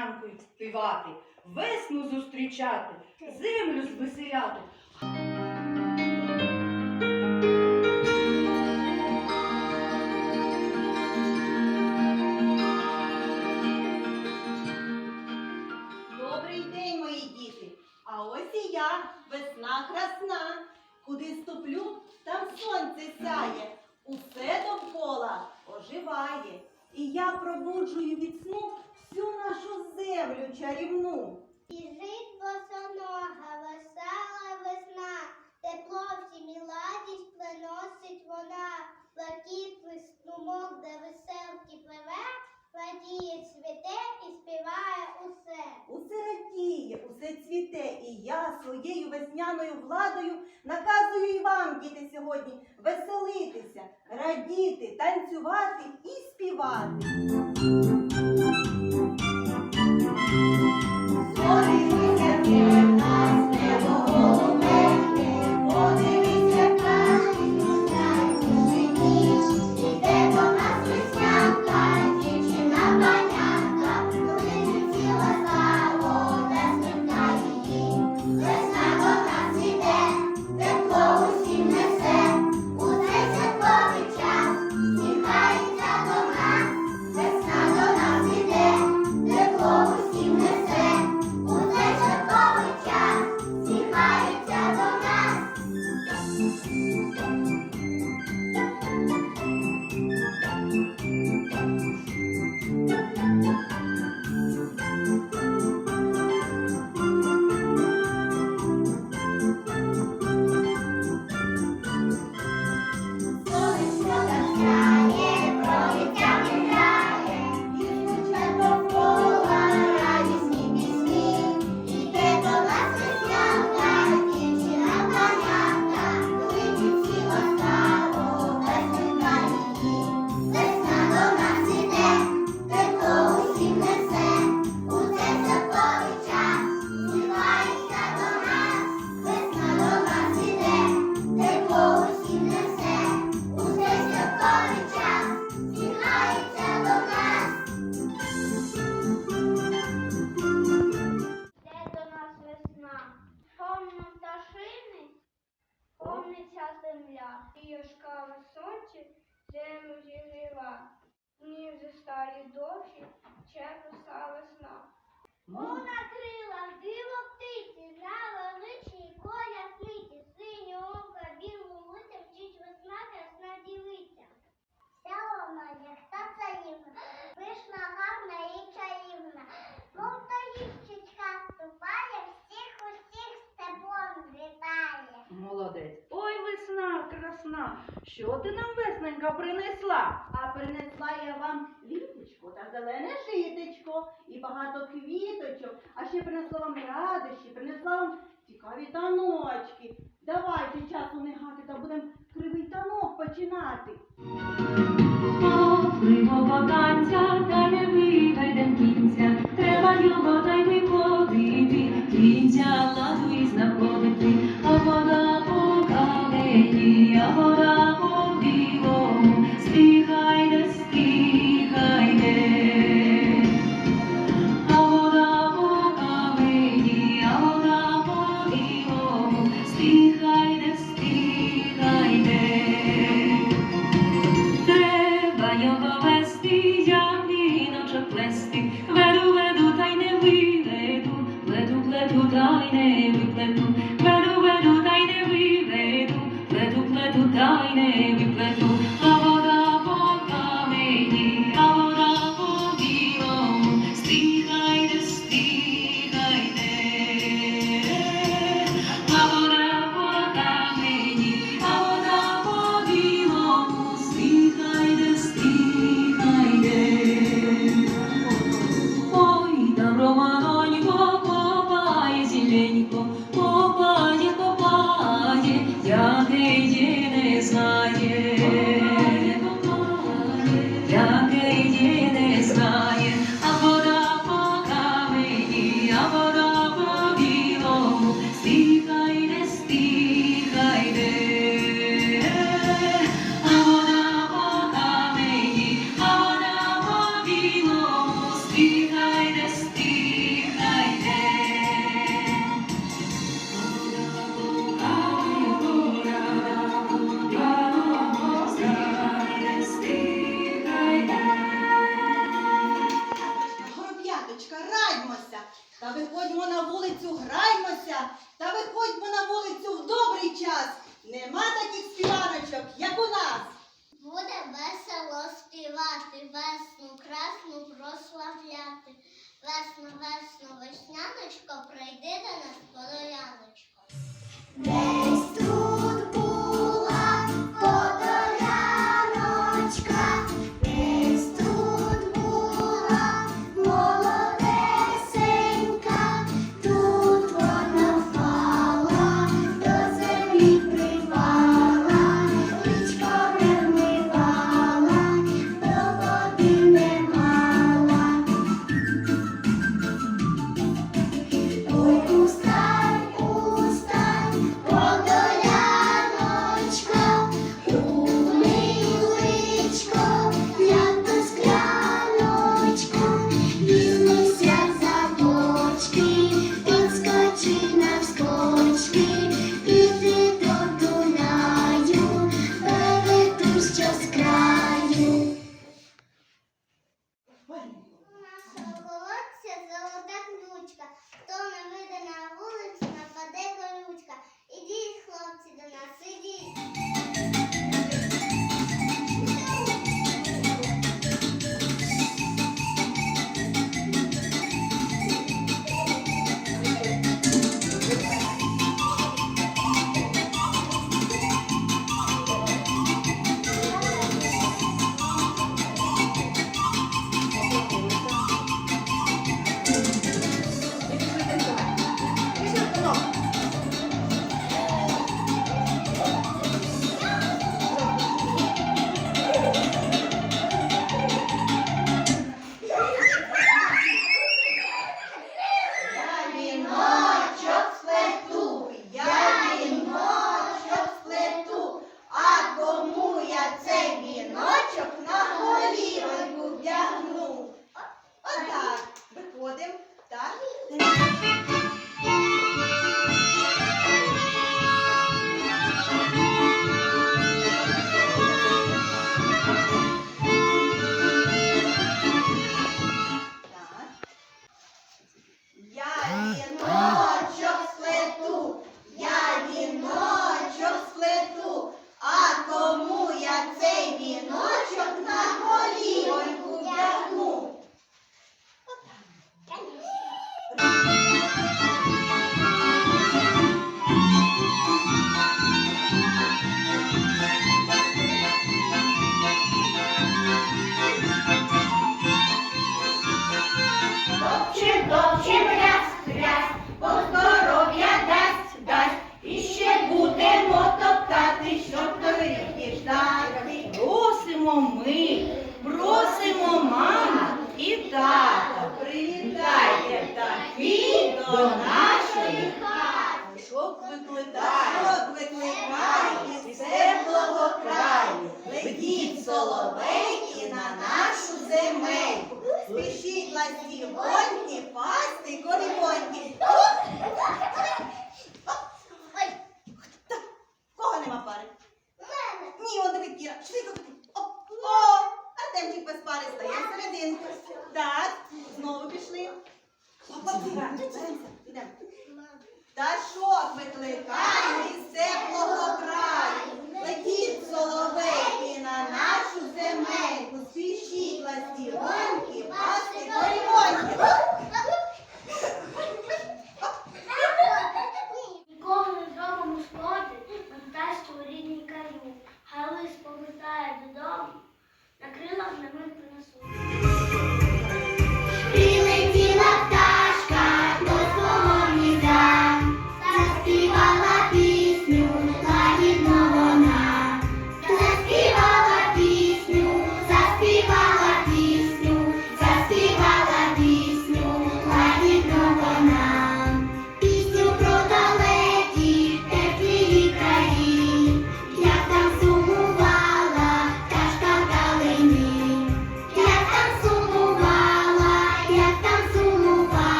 веснянкою співати, весну зустрічати, землю звеселяти. Добрий день, мої діти. А ось і я, весна красна. Куди ступлю, там сонце сяє. Усе довкола оживає. І я пробуджую від сну землю чарівну. Біжить босонога, весела весна, тепло всім і ладість приносить вона, блакитний струмок, де веселки пливе, радіє, цвіте і співає усе. Усе радіє, усе цвіте, і я своєю весняною владою наказую і вам, діти, сьогодні веселитися, радіти, танцювати і співати. Сонце землю зігріва. Днів засталі довші, чекаса весна. Вона крила, диво птиці, на величній коля сміті, синю ока, білу лита, вчить весна, красна дівиця. Вся вона, як та царівна, пишна, гарна і чарівна. Весна. Що ти нам весненька принесла? А принесла я вам літочко та зелене житечко і багато квіточок, а ще принесла вам радощі, принесла вам цікаві таночки. Давайте часу не гати та будемо кривий танок починати. Lord. весну, весну, весняночко, прийди до нас, полоняночко. так? до нашої хати. Мішок викликає, викликає із теплого краю. Летіть соловейки на нашу земельку. Спішіть ластівочки. Пташок викликай із теплого краю. Летіть соловейки на нашу земельку, Свіжіть ластівоньки, пасти горівоньки. Нікому не зробимо сходи на пташку рідній країні. Галис повертає додому, на крилах немить.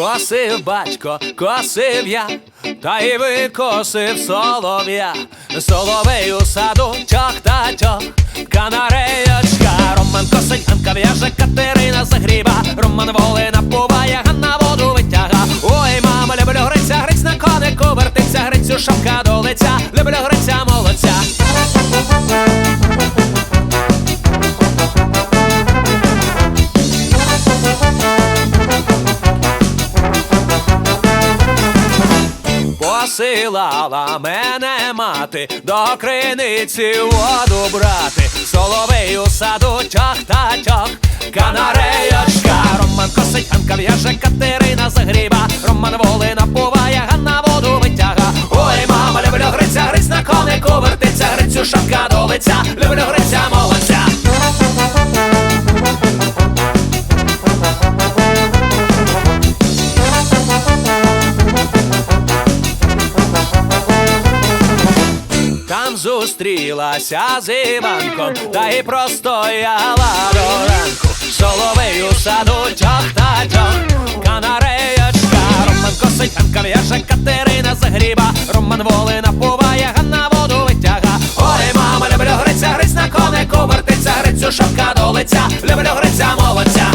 Косив батько, косив я, та й викосив солов'я, соловей у саду тьох та тьох, канареєчка, Роман косить, Ганка в'яже, Катерина загріба, Роман воли напуває, Ганна воду витяга. Ой, мама, люблю гриця, гриць на конику вертиться, грицю шапка до лиця, люблю гриця молодця. Посилала мене мати до криниці воду брати, соловей у саду тьох та тьох, канареєчка, Роман косить, Ганка в'яже, Катерина загріба, Роман воли напуває, Ганна воду витяга. Ой, мама, люблю гриця, гриць на конику вертиться, грицю шапка до лиця, люблю гриця молодця. Зустрілася з та й простояла до ранку. Соловей у саду тьох та тьох, канареєчка, Роман косить, Ганка в'яже, Катерина загріба, Роман воли напуває, Ганна воду витяга. Ой, мама, люблю гриця, гриць на конику вертиться, грицю шапка до лиця, люблю гриця молодця.